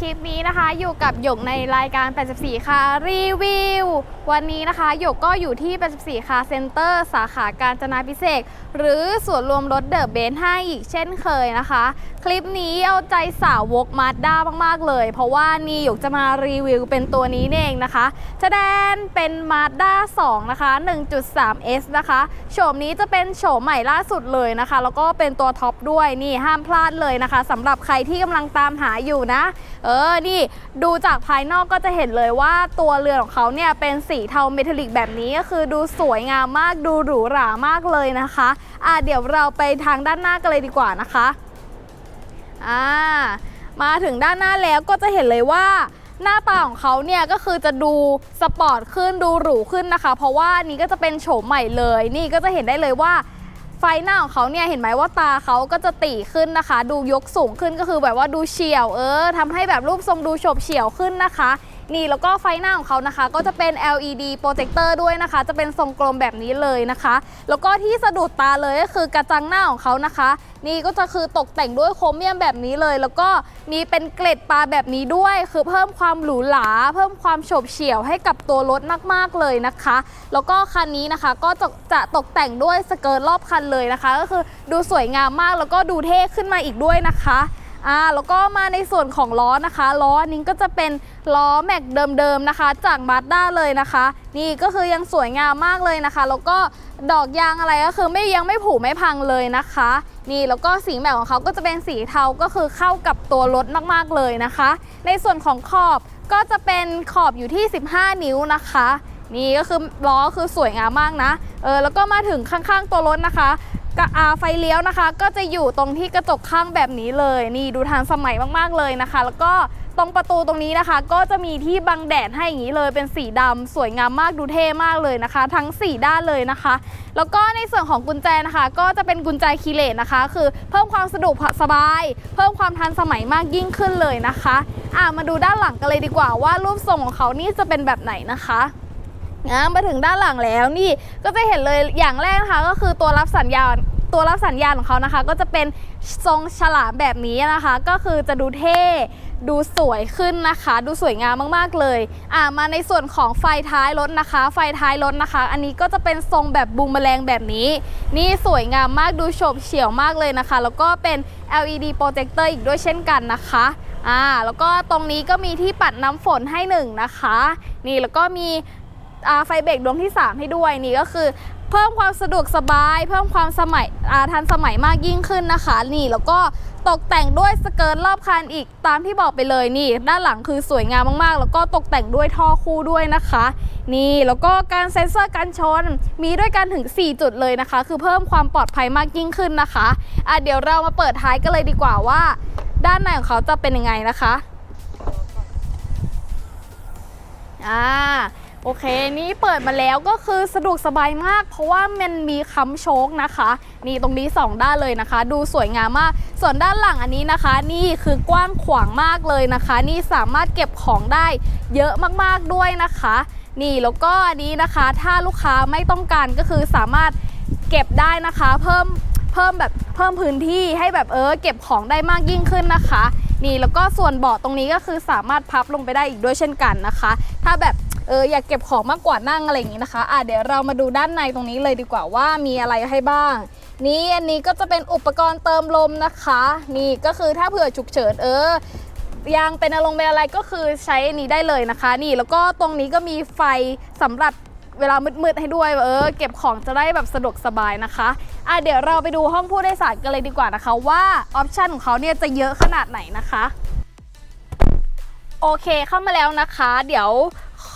คลิปนี้นะคะ อยู่กับหยกในรายการ 84 ค่ะรีวิว วันนี้นะคะ หยกก็อยู่ที่ 84 ค่ะเซ็นเตอร์ สาขาการจนาพิเศษ หรือส่วนรวมรถเดอะเบนซ์ให้อีกเช่นเคยนะคะ คลิปนี้เอาใจสาวกมาด้ามาก ๆ เลย เพราะว่านี่หยกจะมารีวิวเป็นตัวนี้เองนะคะจะแดนเป็นมาด้า2นะคะ 1.3S นะคะโฉมนี้จะเป็นโฉมใหม่ล่าสุดเลยนะคะ แล้วก็เป็นตัวท็อปด้วยนี่ห้ามพลาดเลยนะคะสำหรับใครที่กำลังตามหาอยู่นะเออ นี่ดูจากภายนอกก็จะเห็นเลยว่าตัวเรือของเขาเนี่ยเป็นสีเทาเมทัลลิกแบบนี้ก็คือดูสวยงามมากดูหรูหรามากเลยนะคะอะเดี๋ยวเราไปทางด้านหน้ากันเลยดีกว่านะคะอ่ามาถึงด้านหน้าแล้วก็จะเห็นเลยว่าหน้าตาของเขาเนี่ยก็คือจะดูสปอร์ตขึ้นดูหรูขึ้นนะคะ เพราะว่านี่ก็จะเป็นโฉมใหม่เลย นี่ก็จะเห็นได้เลยว่า ไฟหน้าของเขาเนี่ยเห็นไหมว่าตาเขาก็จะตีขึ้นนะคะ ดูยกสูงขึ้นก็คือแบบว่าดูเฉียวเออทำให้แบบรูปทรงดูโฉบเฉียวขึ้นนะคะ นี่แล้วก็ไฟหน้าของเขานะคะ ก็จะเป็น LED โปรเจคเตอร์ด้วยนะคะ จะเป็นทรงกลมแบบนี้เลยนะคะ แล้วก็ที่สะดุดตาเลยก็คือกระจังหน้าของเขานะคะ นี่ก็จะคือตกแต่งด้วยโครเมียมแบบนี้เลย แล้วก็มีเป็นเกล็ดปลาแบบนี้ด้วย คือเพิ่มความหรูหรา เพิ่มความโฉบเฉี่ยวให้กับตัวรถมาก ๆ เลยนะคะ แล้วก็คันนี้นะคะก็จะจะตกแต่งด้วยสเกิร์ตรอบคันเลยนะคะ ก็คือดูสวยงามมากแล้วก็ดูเท่ขึ้นมาอีกด้วยนะคะ อ่าแล้วก็มาในส่วนของล้อนะคะล้อนนี้ก็จะเป็นล้อแม็กเดิมๆนะคะ จากมาสด้าเลยนะคะ นี่ก็คือยังสวยงามมากเลยนะคะ แล้วก็ดอกยางอะไรก็คือไม่ยังไม่ผุไม่พังเลยนะคะ นี่แล้วก็สีแม็กของเขาก็จะเป็นสีเทาก็คือเข้ากับตัวรถมากๆเลยนะคะ ในส่วนของขอบก็จะเป็นขอบอยู่ที่ 15 นิ้วนะคะ นี่ก็คือล้อคือสวยงามมากนะเออแล้วก็มาถึงข้างๆตัวรถนะคะ กระอาไฟเลี้ยวนะคะ ก็จะอยู่ตรงที่กระจกข้างแบบนี้เลย นี่ดูทันสมัยมากๆเลยนะคะ แล้วก็ตรงประตูตรงนี้นะคะ ก็จะมีที่บังแดดให้อย่างนี้เลย เป็นสีดำสวยงามมากดูเท่มากเลยนะคะ ทั้ง 4 ด้านเลยนะคะ แล้วก็ในส่วนของกุญแจนะคะ ก็จะเป็นกุญแจคีเลสนะคะ คือเพิ่มความสะดวกสบาย เพิ่มความทันสมัยมากยิ่งขึ้นเลยนะคะอะมาดูด้านหลังกันเลยดีกว่าว่ารูปทรงของเขานี่จะเป็นแบบไหนนะคะ นะมาถึงด้านหลังแล้วนี่ก็จะเห็นเลยอย่างแรกนะคะก็คือตัวรับสัญญาณตัวรับสัญญาณของเขานะคะ ก็จะเป็นทรงฉลามแบบนี้นะคะ ก็คือจะดูเท่ดูสวยขึ้นนะคะ ดูสวยงามมากๆเลยอ่ามาในส่วนของไฟท้ายรถนะคะ ไฟท้ายรถนะคะ อันนี้ก็จะเป็นทรงแบบบูมแมลงแบบนี้ นี่สวยงามมากดูโฉบเฉี่ยวมากเลยนะคะ แล้วก็เป็น LED โปรเจคเตอร์อีกด้วยเช่นกันนะคะอ่าแล้วก็ตรงนี้ก็มีที่ปัดน้ำฝนให้หนึ่งนะคะ นี่แล้วก็มี ไฟเบรกดวงที่ 3 ให้ด้วยนี่ก็คือเพิ่มความสะดวกสบาย เพิ่มความสมัยทันสมัยมากยิ่งขึ้นนะคะ นี่แล้วก็ตกแต่งด้วยสเกิร์ตรอบคันอีกตามที่บอกไปเลยนี่ ด้านหลังคือสวยงามมากๆ แล้วก็ตกแต่งด้วยท่อคู่ด้วยนะคะ นี่แล้วก็การเซ็นเซอร์กันชน มีด้วยกันถึง 4 จุดเลยนะคะ คือเพิ่มความปลอดภัยมากยิ่งขึ้นนะคะอะเดี๋ยวเรามาเปิดท้ายกันเลยดีกว่าว่า ด้านในของเขาจะเป็นยังไงนะคะอ่า โอเค นี่เปิดมาแล้วก็คือสะดวกสบายมาก เพราะว่ามันมีค้ำโชคนะคะ นี่ตรงนี้ 2 ด้านเลยนะคะ ดูสวยงามมาก ส่วนด้านหลังอันนี้นะคะ นี่คือกว้างขวางมากเลยนะคะ นี่สามารถเก็บของได้เยอะมากๆด้วยนะคะ นี่แล้วก็อันนี้นะคะ ถ้าลูกค้าไม่ต้องการก็คือสามารถเก็บได้นะคะ เพิ่มเพิ่มแบบเพิ่มพื้นที่ให้แบบเออเก็บของได้มากยิ่งขึ้นนะคะ นี่แล้วก็ส่วนเบาะตรงนี้ก็คือสามารถพับลงไปได้อีกด้วยเช่นกันนะคะ ถ้าแบบ เอออยากเก็บของมากกว่านั่งอะไรอย่างนี้นะคะอะเดี๋ยวเรามาดูด้านในตรงนี้เลยดีกว่าว่ามีอะไรให้บ้าง นี่อันนี้ก็จะเป็นอุปกรณ์เติมลมนะคะ นี่ก็คือถ้าเผื่อฉุกเฉินเออยางเป็นอารมณ์เป็นอะไรก็คือใช้อันนี้ได้เลยนะคะ นี่แล้วก็ตรงนี้ก็มีไฟสำหรับเวลามืดๆให้ด้วยเออเก็บของจะได้แบบสะดวกสบายนะคะอะเดี๋ยวเราไปดูห้องผู้โดยสารกันเลยดีกว่านะคะ ว่าออปชันของเขาเนี่ยจะเยอะขนาดไหนนะคะโอเคเข้ามาแล้วนะคะ เดี๋ยว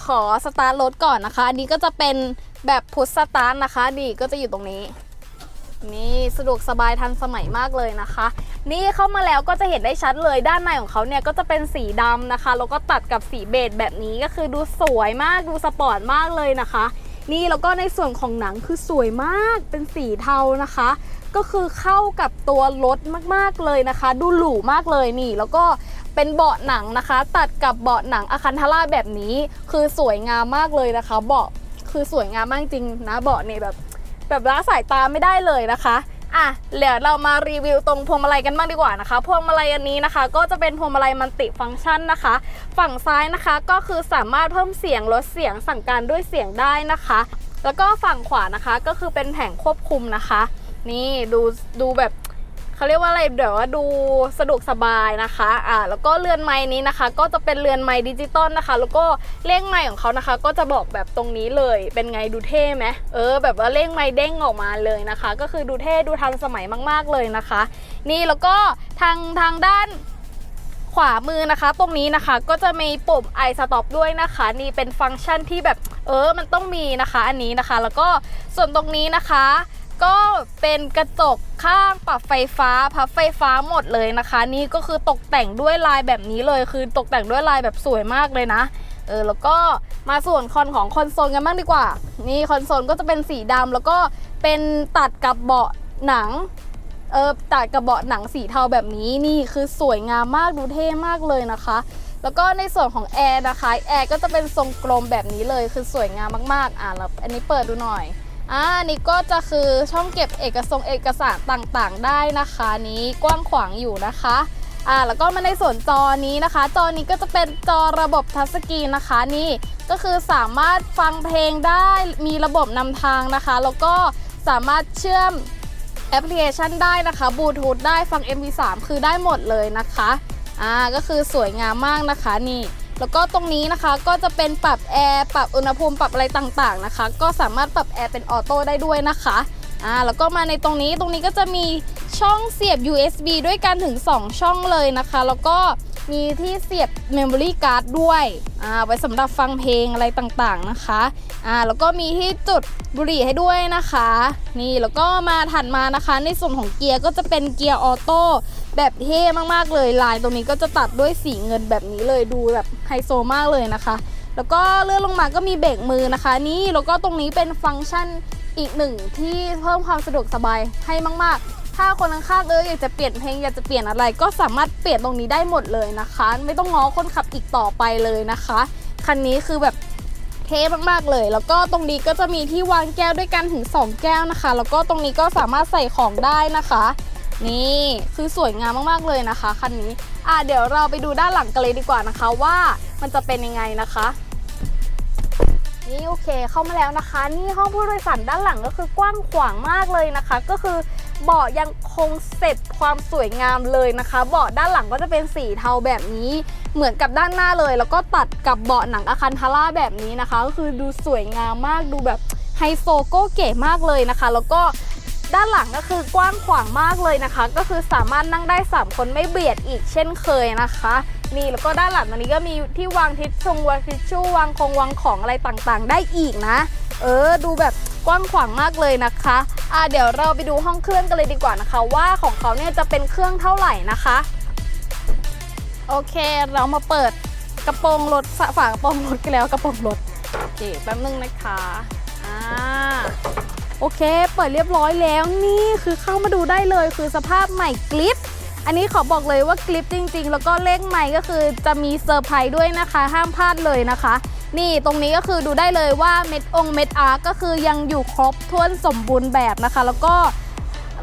ขอสตาร์ทรถก่อนนะคะ อันนี้ก็จะเป็นแบบพุทสตาร์ทนะคะ ดีก็จะอยู่ตรงนี้ นี่สะดวกสบายทันสมัยมากเลยนะคะ นี่เข้ามาแล้วก็จะเห็นได้ชัดเลยด้านในของเขาเนี่ยก็จะเป็นสีดำนะคะแล้วก็ตัดกับสีเบจแบบนี้ก็คือดูสวยมากดูสปอร์ตมากเลยนะคะ นี่แล้วก็ในส่วนของหนังคือสวยมากเป็นสีเทานะคะ ก็คือเข้ากับตัวรถมากๆเลยนะคะ ดูหรูมากเลยนี่ แล้วก็ เป็นเบาะหนังนะคะ ตัดกับเบาะหนังอาคันทาร่าแบบนี้ คือสวยงามมากเลยนะคะ เบาะคือสวยงามมากจริงนะเบาะเนี่ยแบบ แบบละสายตาไม่ได้เลยนะคะอะเดี๋ยวเรามารีวิวตรงพวงมาลัยกันบ้างดีกว่านะคะ พวงมาลัยอันนี้นะคะ ก็จะเป็นพวงมาลัยมันติฟังก์ชันนะคะ ฝั่งซ้ายนะคะก็คือสามารถเพิ่มเสียงลดเสียงสั่งการด้วยเสียงได้นะคะ แล้วก็ฝั่งขวานะคะก็คือเป็นแผงควบคุมนะคะ นี่ดูดูแบบ เขาเรียกว่าอะไรเดี๋ยวว่าดูสะดวกสบายนะคะอ่าแล้วก็เรือนไม้นี้นะคะ ก็จะเป็นเรือนไม้ดิจิตอลนะคะ แล้วก็เลขไม้ของเขานะคะ ก็จะบอกแบบตรงนี้เลยเป็นไงดูเท่ไหมเออ แบบว่าเลขไม้เด้งออกมาเลยนะคะ ก็คือดูเท่ดูทันสมัยมาก ๆเลยนะคะ นี่แล้วก็ทางทางด้านขวามือนะคะ ตรงนี้นะคะก็จะมีปุ่ม i stop ด้วยนะคะ นี่เป็นฟังก์ชันที่แบบเออมันต้องมีนะคะ อันนี้นะคะ แล้วก็ส่วนตรงนี้นะคะ ก็เป็นกระจกข้างปรับไฟฟ้าพับไฟฟ้าหมดเลยนะคะ นี่ก็คือตกแต่งด้วยลายแบบนี้เลยคือตกแต่งด้วยลายแบบสวยมากเลยนะเออแล้วก็มาส่วนคอนของคอนโซลกันบ้างดีกว่า นี่คอนโซลก็จะเป็นสีดำแล้วก็เป็นตัดกับเบาะหนังเออตัดกระเบาะหนังสีเทาแบบนี้นี่คือสวยงามมากดูเท่มากเลยนะคะ แล้วก็ในส่วนของแอร์นะคะแอร์ก็จะเป็นทรงกลมแบบนี้เลยคือสวยงามมากๆอะแล้วอันนี้เปิดดูหน่อย อ่านี่ก็จะคือช่องเก็บเอกสงเอกสารต่างๆ ได้นะคะ นี้กว้างขวางอยู่นะคะอ่าแล้วก็มาในส่วนจอนี้นะคะ จอนี้ก็จะเป็นจอระบบทัชสกรีนนะคะนี่ก็คือสามารถฟังเพลงได้มีระบบนำทางนะคะ แล้วก็สามารถเชื่อมแอปพลิเคชันได้นะคะบลูทูธได้ฟัง MP3 คือได้หมดเลยนะคะอ่าก็คือสวยงามมากนะคะนี่ แล้วก็ตรงนี้นะคะก็จะเป็นปรับแอร์ปรับอุณหภูมิปรับอะไรต่างๆนะคะ ก็สามารถปรับแอร์เป็นออโต้ได้ด้วยนะคะอ่าแล้วก็มาในตรงนี้ตรงนี้ก็จะมีช่องเสียบ USB ด้วยกันถึง 2 ช่องเลยนะคะ แล้วก็ มีที่เสียบ Memory Card ด้วยอ่าไว้สำหรับฟังเพลงอะไรต่างๆนะคะอ่าแล้วก็มีที่จุดบุหรี่ให้ด้วยนะคะ นี่แล้วก็มาถัดมานะคะ ในส่วนของเกียร์ก็จะเป็นเกียร์ออโต้แบบเท่มากๆเลยลายตรงนี้ก็จะตัดด้วยสีเงินแบบนี้เลยดูแบบไฮโซมากเลยนะคะ แล้วก็เลื่อนลงมาก็มีเบรกมือนะคะ นี่แล้วก็ตรงนี้เป็นฟังก์ชันอีกหนึ่งที่เพิ่มความสะดวกสบายให้มาก ๆ ถ้าคนข้างๆเอออยากจะเปลี่ยนเพลงอยากจะเปลี่ยนอะไร ก็สามารถเปลี่ยนตรงนี้ได้หมดเลยนะคะ ไม่ต้องง้อคนขับอีกต่อไปเลยนะคะ คันนี้คือแบบเท่มากๆเลย แล้วก็ตรงนี้ก็จะมีที่วางแก้วด้วยกันถึง 2 แก้วนะคะ แล้วก็ตรงนี้ก็สามารถใส่ของได้นะคะ นี่คือสวยงามมากๆเลยนะคะคันนี้อะเดี๋ยวเราไปดูด้านหลังกันเลยดีกว่านะคะว่ามันจะเป็นยังไงนะคะนี่โอเคเข้ามาแล้วนะคะ นี่ห้องผู้โดยสารด้านหลังก็คือกว้างขวางมากเลยนะคะ ก็คือ เบาะยังคงเสร็จความสวยงามเลยนะคะ เบาะด้านหลังก็จะเป็นสีเทาแบบนี้ เหมือนกับด้านหน้าเลย แล้วก็ตัดกับเบาะหนังอาคันทาร่าแบบนี้นะคะ ก็คือดูสวยงามมากดูแบบไฮโซโก้เก๋มากเลยนะคะ แล้วก็ด้านหลังก็คือกว้างขวางมากเลยนะคะ ก็คือสามารถนั่งได้ 3 คนไม่เบียดอีกเช่นเคยนะคะนี่แล้วก็ด้านหลังตรงนี้ก็มีที่วางทิชชงวางทิชชู่วางคงวางของอะไรต่างๆ ได้อีกนะ เออดูแบบ กว้างขวางมากเลยนะคะอะเดี๋ยวเราไปดูห้องเครื่องกันเลยดีกว่านะคะ ว่าของเขาเนี่ยจะเป็นเครื่องเท่าไหร่นะคะ โอเคเรามาเปิดกระโปรงรถฝาฝากระโปรงรถกันแล้วกระโปรงรถโอเคแป๊บนึงนะคะอ่าโอเค เปิดเรียบร้อยแล้วนี่คือเข้ามาดูได้เลยคือสภาพใหม่กลิปอันนี้ขอบอกเลยว่ากลิปจริง ๆ แล้วก็เลขใหม่ก็คือจะมีเซอร์ไพรส์ด้วยนะคะ ห้ามพลาดเลยนะคะ นี่ตรงนี้ก็คือดูได้เลยว่าเม็ดองเม็ดอาร์ก็คือยังอยู่ครบถ้วนสมบูรณ์แบบนะคะ แล้วก็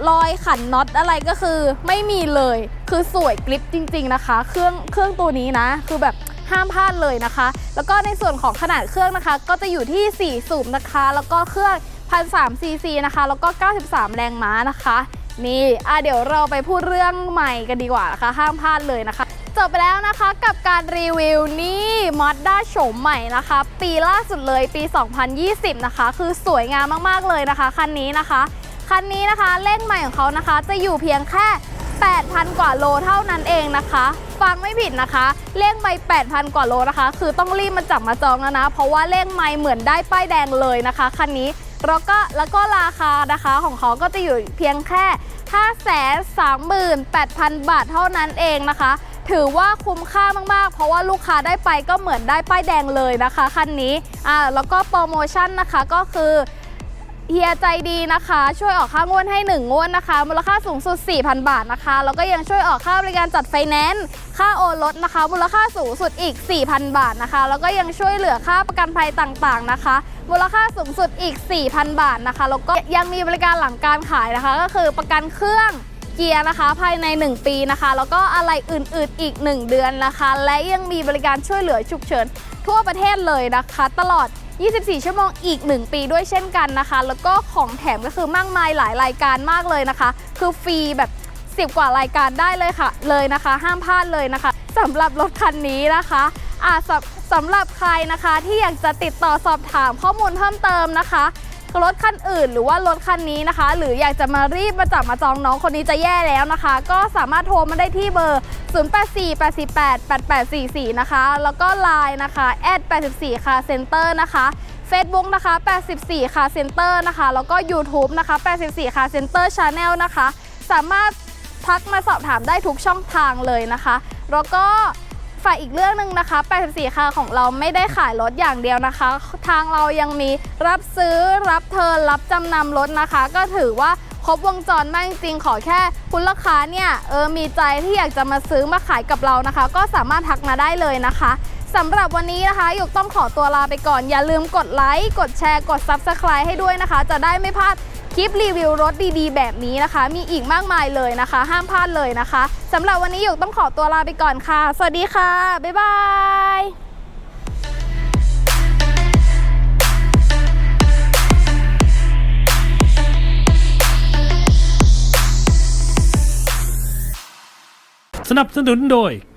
รอยขันน็อตอะไรก็คือไม่มีเลยคือสวยกริปจริง ๆนะคะ เครื่องเครื่องตัวนี้นะ คือแบบห้ามพลาดเลยนะคะ แล้วก็ในส่วนของขนาดเครื่องนะคะ ก็จะอยู่ที่ 4 สูบนะคะ แล้วก็เครื่อง1,300ซีซีนะคะ แล้วก็ 93 แรงม้านะคะ นี่อะเดี๋ยวเราไปพูดเรื่องใหม่กันดีกว่านะคะ ห้ามพลาดเลยนะคะ จบไปแล้วนะคะกับการรีวิวนี่ม a ดด้าโฉมใหม่นะคะ ปีล่าสุดเลยปี 2020 นะคะ คือสวยงามมาก ๆ เลยนะคะ คันนี้นะคะ คันนี้นะคะเลขใหม่ของเขานะคะ จะอยู่เพียงแค่ 8,000 กว่าโลเท่านั้นเองนะคะ ฟังไม่ผิดนะคะเลขไม่8,000 กว่าโลนะคะ คือต้องรีบมาจับมาจองแล้วนะ เพราะว่าเลขไม่เหมือนได้ป้ายแดงเลยนะคะคันนี้แล้วก็แล้วก็ราคานะคะของเขาก็จะอยู่เพียงแค่ 538,000 บาทเท่านั้นเองนะคะ ถือว่าคุ้มค่ามากๆ เพราะว่าลูกค้าได้ไปก็เหมือนได้ป้ายแดงเลยนะคะคันนี้อ่าแล้วก็โปรโมชั่นนะคะก็คือเฮียใจดีนะคะ ช่วยออกค่างวดให้ 1 งวดนะคะ มูลค่าสูงสุด 4,000 บาทนะคะ แล้วก็ยังช่วยออกค่าบริการจัดไฟแนนซ์ค่าโอนรถนะคะ มูลค่าสูงสุดอีก 4,000 บาทนะคะ แล้วก็ยังช่วยเหลือค่าประกันภัยต่างๆนะคะ มูลค่าสูงสุดอีก 4,000 บาทนะคะ แล้วก็ยังมีบริการหลังการขายนะคะ ก็คือประกันเครื่อง เกียร์นะคะ ภายใน 1 ปีนะคะ แล้วก็อะไรอื่นๆอีก 1 เดือนนะคะ และยังมีบริการช่วยเหลือฉุกเฉินทั่วประเทศเลยนะคะ ตลอด 24 ชั่วโมงอีก 1 ปีด้วยเช่นกันนะคะ แล้วก็ของแถมก็คือมากมายหลายรายการมากเลยนะคะ คือฟรีแบบ 10 กว่ารายการได้เลยค่ะ เลยนะคะ ห้ามพลาดเลยนะคะสำหรับรถคันนี้นะคะอ่าสำสำหรับใครนะคะที่อยากจะติดต่อสอบถามข้อมูลเพิ่มเติมนะคะ รถคันอื่น หรือว่ารถคันนี้นะคะ หรืออยากจะมารีบมาจับมาจองน้องคนนี้จะแย่แล้วนะคะ ก็สามารถโทรมาได้ที่เบอร์ 0848888844 นะคะ แล้วก็ Line นะคะแอด84ค่ะเซ็นเตอร์นะคะ Facebook นะคะ 84 ค่ะเซ็นเตอร์นะคะ แล้วก็ YouTube นะคะ 84 ค่ะเซ็นเตอร์ชาแนลนะคะ สามารถทักมาสอบถามได้ทุกช่องทางเลยนะคะ แล้วก็ ฝายอีกเรื่องหนึ่งนะคะ 84 ค่ะของเราไม่ได้ขายรถอย่างเดียวนะคะ ทางเรายังมีรับซื้อรับเทิร์นรับจำนำรถนะคะ ก็ถือว่าครบวงจรมากจริงๆขอแค่คุณลูกค้าเนี่ยเออมีใจที่อยากจะมาซื้อมาขายกับเรานะคะ ก็สามารถทักมาได้เลยนะคะสำหรับวันนี้นะคะหยกต้องขอตัวลาไปก่อน อย่าลืมกดไลค์กดแชร์กด Subscribe ให้ด้วยนะคะ จะได้ไม่พลาด คลิปรีวิวรถดีๆ แบบนี้นะคะ มีอีกมากมายเลยนะคะ ห้ามพลาดเลยนะคะสำหรับวันนี้หยกต้องขอตัวลาไปก่อนค่ะ สวัสดีค่ะ บ๊ายบายสนับสนุนโดย